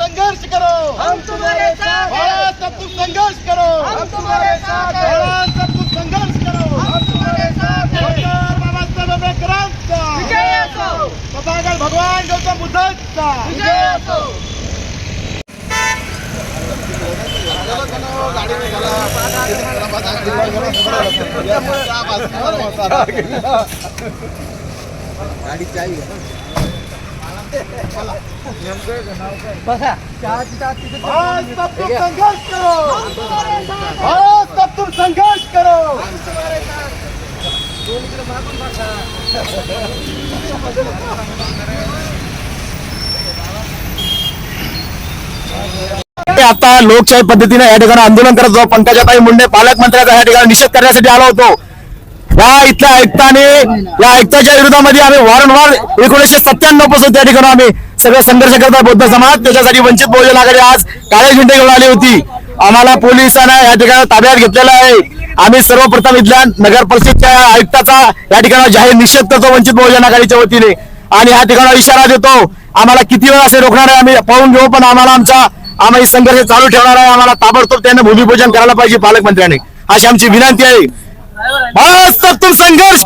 संघर्ष करो। हम तुम्हारे साथ हैं। सब तुम संघर्ष करो। हम तुम्हारे साथ हैं। सब तुम संघर्ष करो। हम तुम्हारे साथ हैं। डॉक्टर बाबासाहेब आंबेडकरांचा विजय असो। तथागत भगवान गौतम बुद्धांचा विजय असो। तुम संघर्ष करो। बाळा सब तुम संघर्ष करो। आता लोकशाही पद्धतीने या ठिकाणी आंदोलन करत होतो. पंकजाताई मुंडे पालकमंत्र्याचा या ठिकाणी निषेध करण्यासाठी आलो होतो. या इथल्या आयुक्ताने या आयुक्ताच्या विरोधामध्ये आम्ही वारंवार एकोणीसशे सत्त्याण्णवपासून त्या ठिकाणी आम्ही सगळं संघर्ष करत आहे बौद्ध समाज. त्याच्यासाठी वंचित बहुजन आघाडी आज काळे झेंडे घेऊन आली होती. आम्हाला पोलिसांना या ठिकाणी ताब्यात घेतलेला आहे. आम्ही सर्वप्रथम इथल्या नगर परिषदच्या आयुक्ताचा या ठिकाणी जाहीर निषेध करतो वंचित बहुजन आघाडीच्या वतीने. आणि या ठिकाणी इशारा देतो आम्हाला किती वेळ असे रोखणार आहे आम्ही पाहून घेऊ पण आम्हाला आमचा आम्ही संघर्ष चालू ठेवणार आहे. आम्हाला ताबडतोब त्यांना भूमिपूजन करायला पाहिजे पालकमंत्र्यांनी. अशी आमची विनंती आहे. बस तक तुम संघर्ष